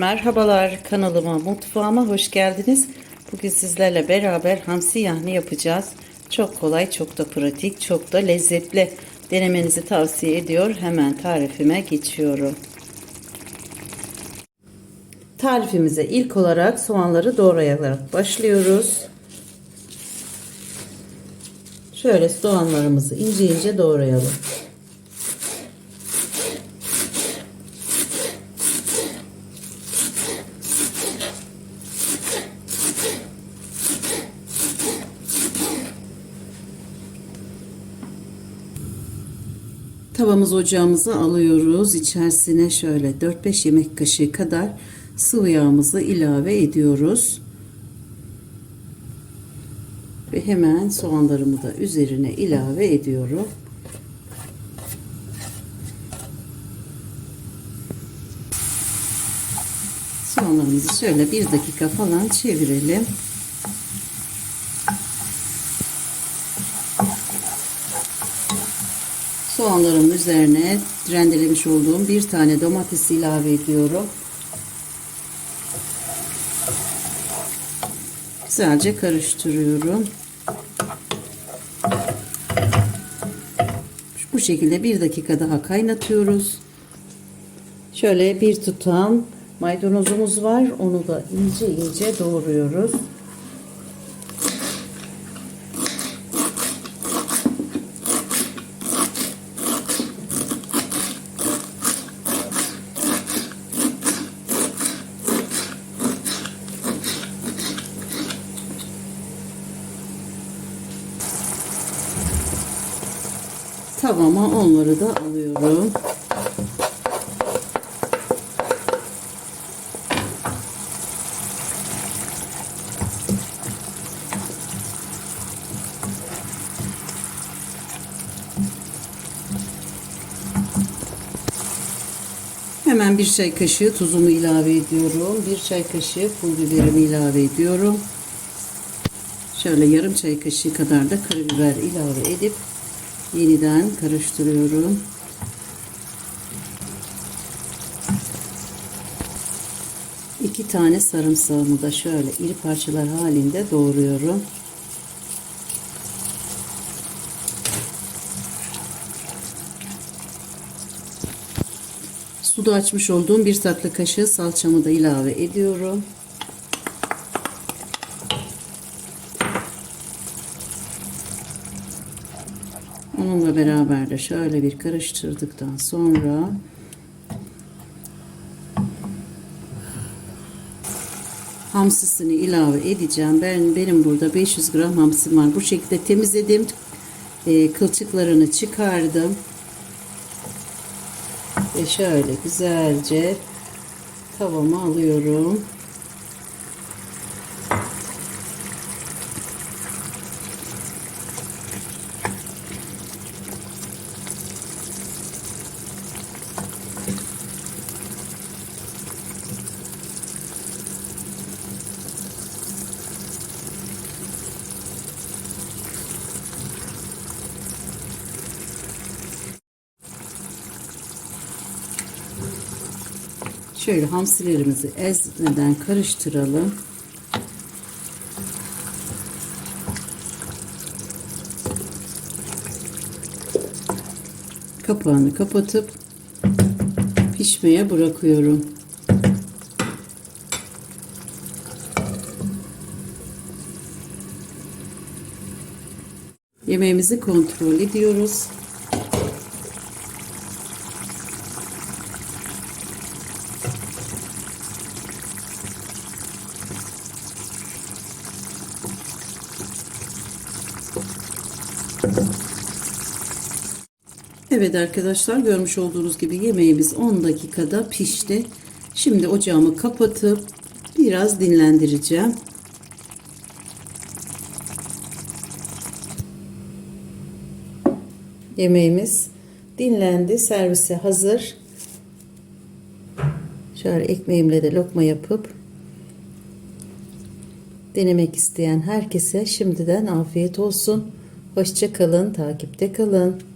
Merhabalar kanalıma mutfağıma hoş geldiniz. Bugün sizlerle beraber hamsi yahni yapacağız. Çok kolay, çok da pratik, çok da lezzetli. Denemenizi tavsiye ediyor. Hemen tarifime geçiyorum. Tarifimize ilk olarak soğanları doğrayarak başlıyoruz. Şöyle soğanlarımızı ince ince doğrayalım. Tavamız ocağımıza alıyoruz. İçerisine şöyle 4-5 yemek kaşığı kadar sıvı yağımızı ilave ediyoruz. Ve hemen soğanlarımı da üzerine ilave ediyorum. Soğanlarımızı şöyle bir dakika falan çevirelim. Soğanlarımın üzerine rendelemiş olduğum bir tane domates ilave ediyorum. Güzelce karıştırıyorum. Bu şekilde bir dakika daha kaynatıyoruz. Şöyle bir tutam maydanozumuz var. Onu da ince ince doğruyoruz. Tavama onları da alıyorum. Hemen bir çay kaşığı tuzumu ilave ediyorum. Bir çay kaşığı pul biberimi ilave ediyorum. Şöyle yarım çay kaşığı kadar da karabiber ilave edip yeniden karıştırıyorum. İki tane sarımsağımı da şöyle iri parçalar halinde doğruyorum. Suda açmış olduğum bir tatlı kaşığı salçamı da ilave ediyorum. Onunla beraber de şöyle bir karıştırdıktan sonra hamsisini ilave edeceğim. Ben benim burada 500 gram hamsim var. Bu şekilde temizledim. E, kılçıklarını çıkardım. Ve şöyle güzelce tavama alıyorum. Şöyle hamsilerimizi ezmeden karıştıralım. Kapağını kapatıp pişmeye bırakıyorum. Yemeğimizi kontrol ediyoruz. Evet arkadaşlar görmüş olduğunuz gibi yemeğimiz 10 dakikada pişti. Şimdi ocağımı kapatıp biraz dinlendireceğim. Yemeğimiz dinlendi. Servise hazır. Şöyle ekmeğimle de lokma yapıp denemek isteyen herkese şimdiden afiyet olsun. Hoşça kalın, takipte kalın.